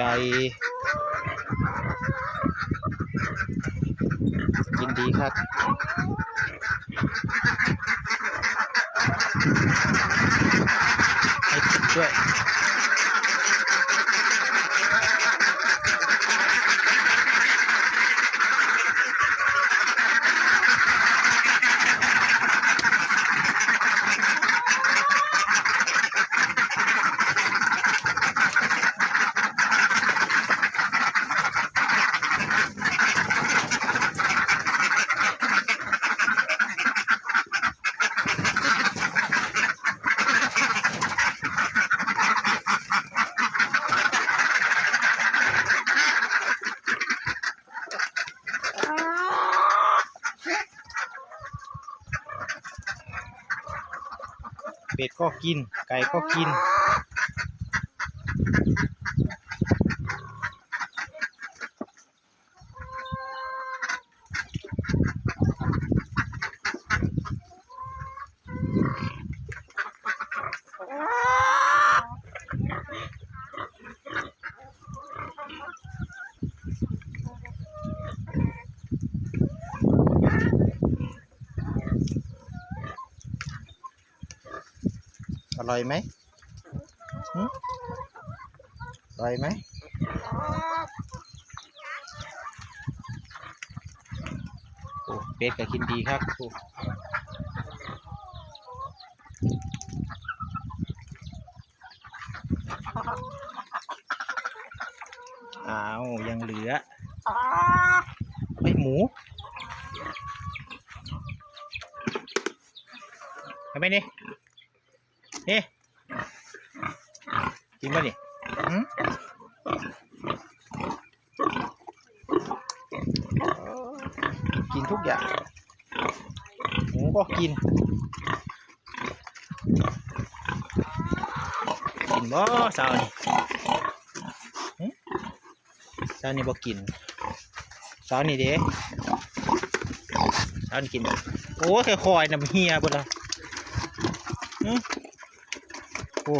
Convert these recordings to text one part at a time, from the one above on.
ก่กินดีครับให้ติดด้วย เป็ดก็กิน ไก่ก็กิน อร่อยไหมอร่อยไหมโอ้เป็ดก็กินดีครับโอ้อ้าวยังเหลือไอยหมูทำไมนี่ นี่กินป่ะนี่หืมกินทุกอย่างหมูก็กิน กินบ่สาวนี่สาวนี่บ่กินสาวนี่เด้สาวนี่กิน โอ้ยคอยๆน้ำเฮียบ่ละหึ โอ้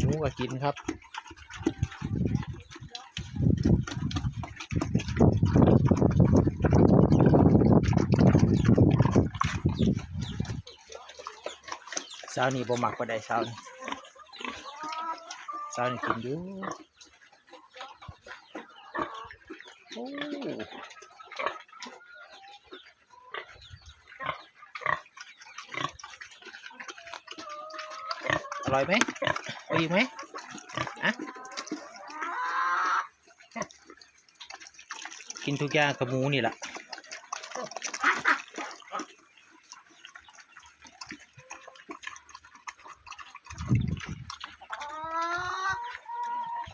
หมูก็กินครับ ช้านี้บ่มักบ่ได้เช้านี้เช้านี้กินอยู่โอ้อร่อยไหมเอาอีกไหมอะกินทุกอย่างกับหมูนี่แหละ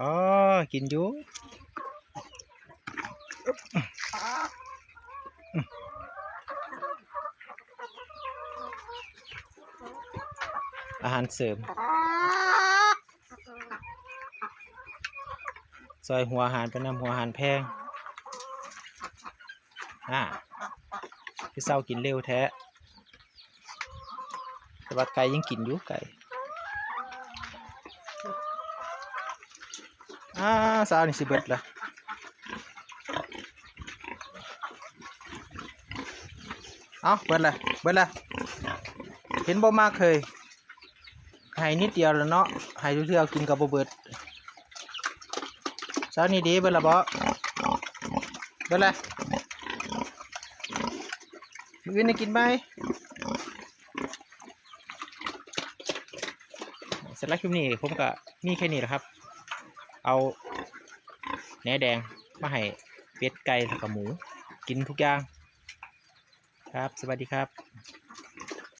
อ๋อ กินอยู่อาหารเสริม ซอยหัวอาหารไปนำหัวอาหารแพง อ่าพี่เศร้ากินเร็วแท้แต่ว่าไก่ยังกินอยู่ไก่ อ่าสาวนี่สิเบิดละเอาเบิดละเบิดละเห็นบ่มากเคยให้นิดเดียวแล้วเนาะให้ทุกเทื่อกินกับบ่เบิดสาวนี่ดีเบิดละบ่เบิดละมื้อนได้กินไหมสำหรับคลิปนี้ผมก็มีแค่นี้แหละครับ เอาแหนแดงมาให้เป็ดไก่แล้วก็หมู กินทุกอย่าง ครับ สวัสดีครับ